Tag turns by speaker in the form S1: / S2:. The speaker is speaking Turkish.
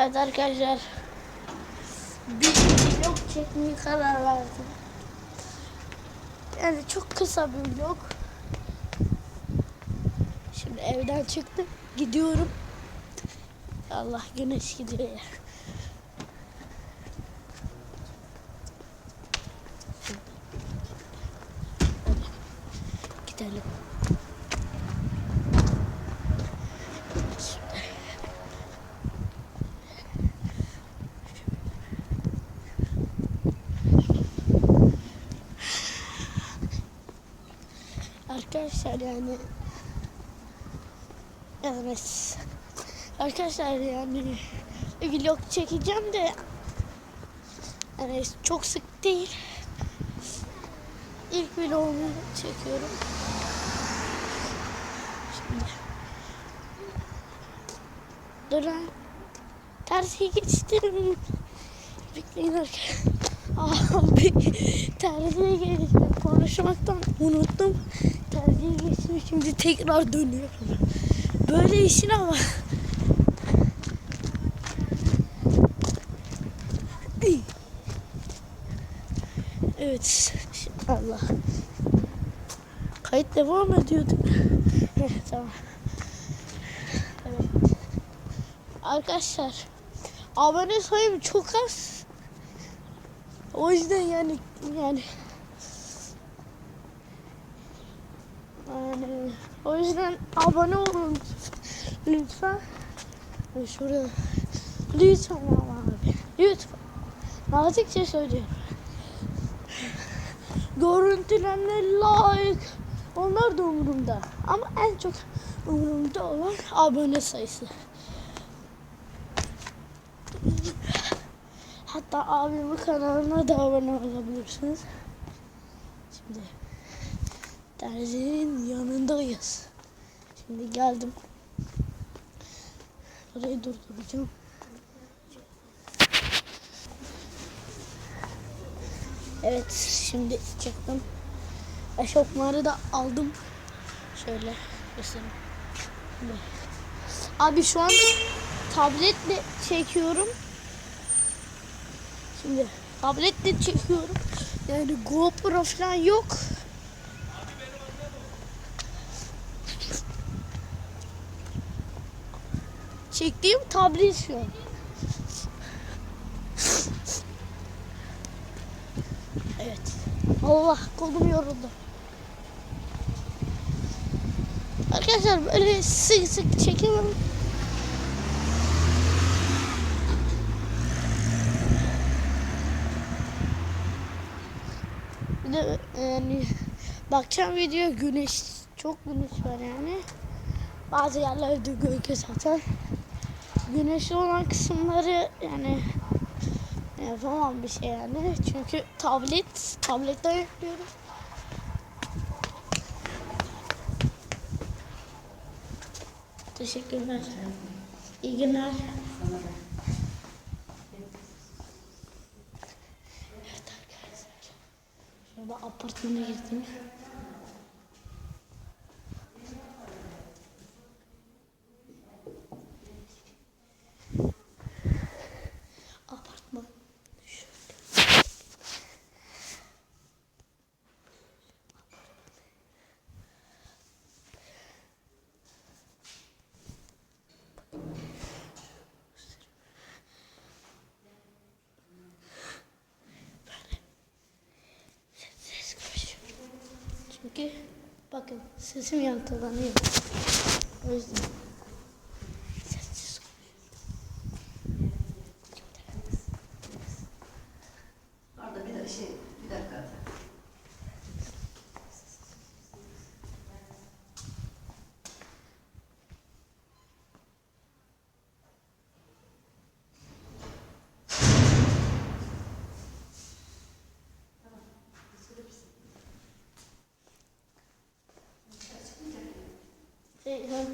S1: Evet arkadaşlar. Bir vlog çekmeye karar verdim. Yani çok kısa bir vlog. Şimdi evden çıktım. Gidiyorum. Allah güneş gidiyor ya. Gidelim. Arkadaşlar yani evet. Arkadaşlar yani vlog çekeceğim de yani çok sık değil. İlk vlogumu çekiyorum. Şimdi. Durun tersiye geçtim. Bekleyin arkadaşlar. Abi terziye geçtim. Konuşmaktan unuttum. Terziye geçtim. Şimdi tekrar dönüyorum. Böyle işin ama. Evet. Allah. Kayıt devam ediyordu. Tamam. Arkadaşlar abone sayım çok az. O yüzden yani yani yani o yüzden abone olun lütfen. Şurada lütfen abi lütfen. Nazikçe söylüyorum. Görüntülenme like onlar da umurumda. Ama en çok umurumda olan abone sayısı. Hatta abimin kanalına da abone olabilirsiniz. Şimdi terzinin yanındayız. Şimdi geldim. Orayı durduracağım. Evet şimdi çıktım. Eşofmanı da aldım. Şöyle göstereyim. Abi şu an tabletle çekiyorum. Şimdi tabletle çekiyorum. Yani GoPro falan yok. Çektiğim tablet şu. Evet. Allah kolum yoruldu. Arkadaşlar böyle sık sık çekemem. Bir de yani bakacağım video güneş çok güneş var yani. Bazı yerlerde gölge zaten. Güneşli olan kısımları yani yapamam bir şey yani. Çünkü tablet, tabletten yapıyorum. Teşekkürler. İyi günler. Evet arkadaşlar. Şurada apartmana girdim. Çünkü bakın sesim yankılanıyor. O yüzden.
S2: Orada bir de şey,
S1: Şey, hem